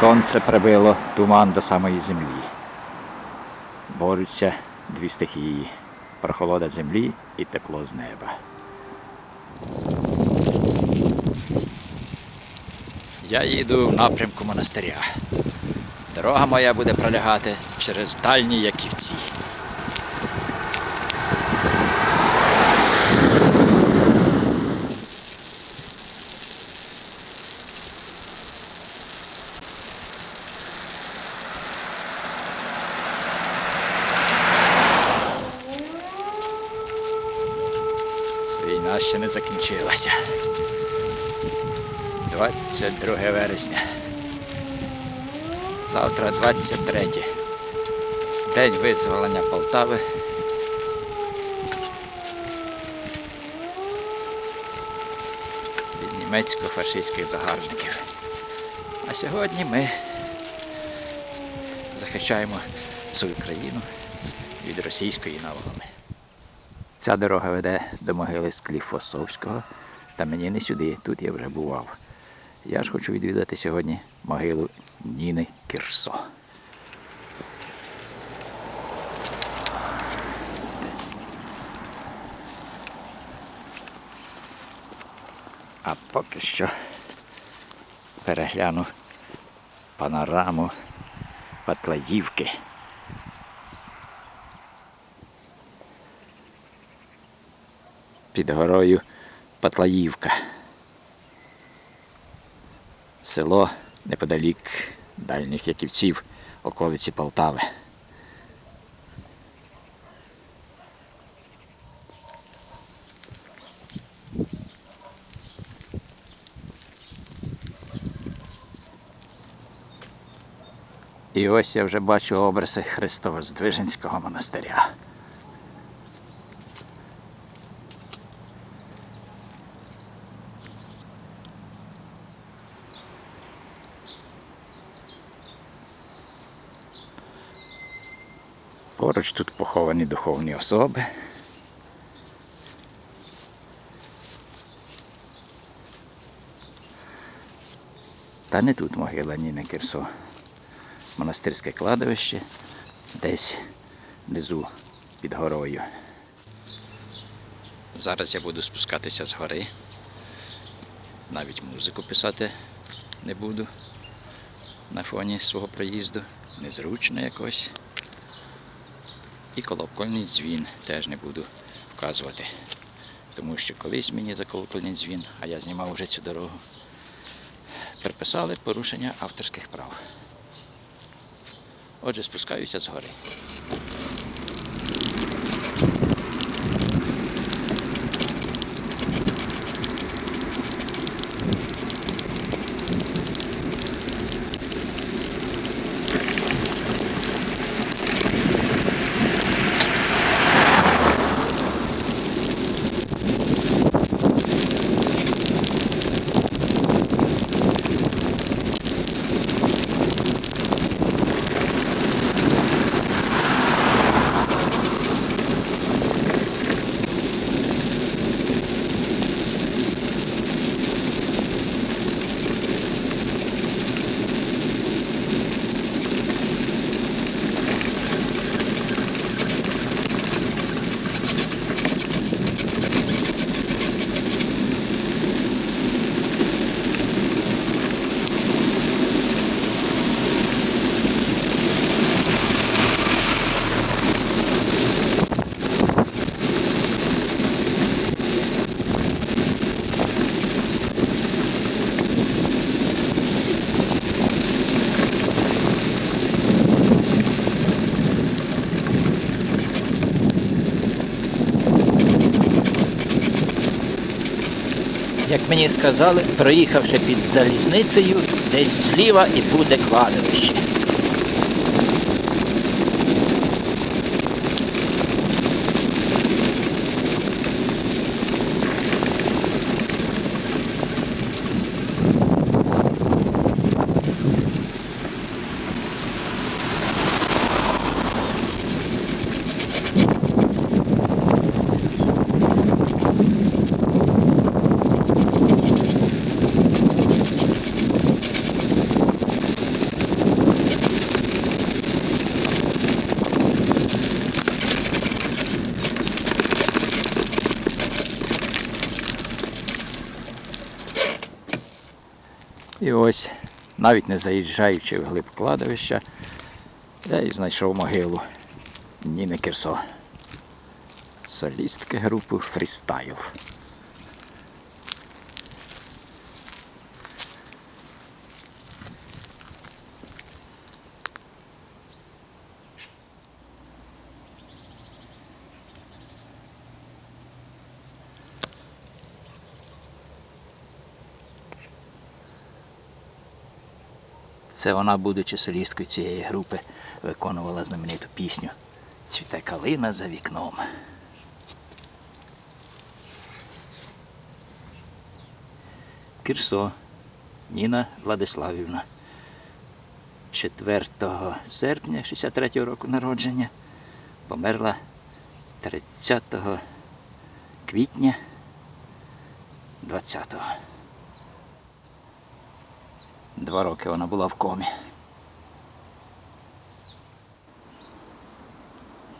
Сонце прибило туман до самої землі. Борються дві стихії прохолода землі і тепло з неба. Я їду в напрямку монастиря. Дорога моя буде пролягати через дальні яківці. Ще не закінчилася. 22 вересня. Завтра 23. День визволення Полтави. Від німецько-фашистських загарбників. А сьогодні ми захищаємо свою країну від російської навали. Ця дорога веде до могили Скліфосовського, та мені не сюди, тут я вже бував. Я ж хочу відвідати сьогодні могилу Ніни Кірсо. А поки що перегляну панораму Патлаївки. Під горою Патлаївка. Село неподалік дальніх яківців, околиці Полтави. І ось я вже бачу обриси Христово-Здвиженського монастиря. Поруч тут поховані духовні особи. Та не тут могила Ніни Кирсо. Монастирське кладовище десь внизу під горою. Зараз я буду спускатися з гори. Навіть музику писати не буду на фоні свого проїзду. Незручно якось. І колокольний дзвін теж не буду вказувати. Тому що колись мені за колокольний дзвін, а я знімав вже цю дорогу, приписали порушення авторських прав. Отже, спускаюся з гори. Як мені сказали, проїхавши під залізницею, десь зліва і буде кладовище. І ось, навіть не заїжджаючи в глиб кладовища, я і знайшов могилу Ніни Кірсо. Солістки групи Фрістайл. Це вона, будучи солісткою цієї групи, виконувала знамениту пісню Цвіте калина за вікном. Кірсо Ніна Владиславівна. 4 серпня 63 року народження померла 30 квітня 20-го. Два роки вона була в комі.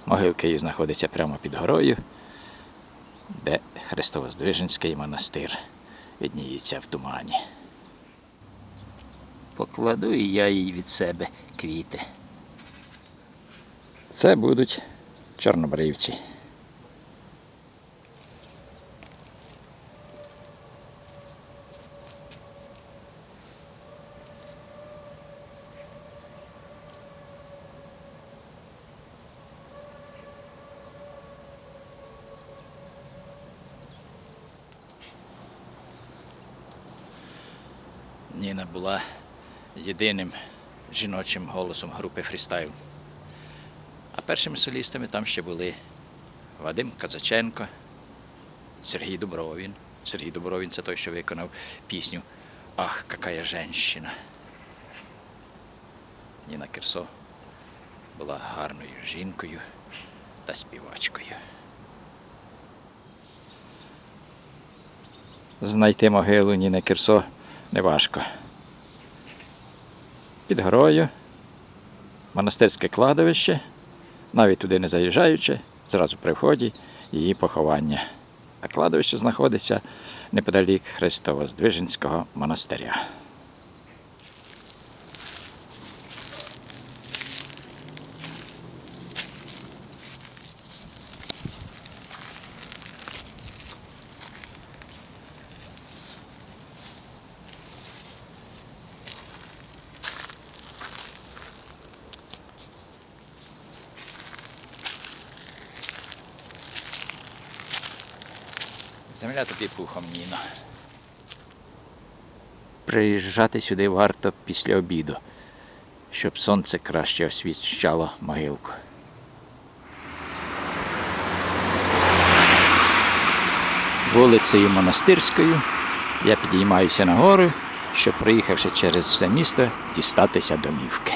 Могилка її знаходиться прямо під горою, де Христовоздвиженський монастир відніється в тумані. Покладу і я їй від себе квіти. Це будуть чорнобривці. Ніна була єдиним жіночим голосом групи фрістайл. А першими солістами там ще були Вадим Казаченко, Сергій Дубровін. Сергій Дубровін це той, що виконав пісню Ах, какая женщина. Ніна Кирсо була гарною жінкою та співачкою. Знайти могилу Ніни Кирсо неважко. Під горою, монастирське кладовище, навіть туди не заїжджаючи, зразу при вході її поховання. А кладовище знаходиться неподалік Христово-Здвиженського монастиря. Земля тобі пухом Ніно. Приїжджати сюди варто після обіду, щоб сонце краще освіщало могилку. Вулицею Монастирською я підіймаюся нагору, щоб, приїхавши через все місто, дістатися домівки.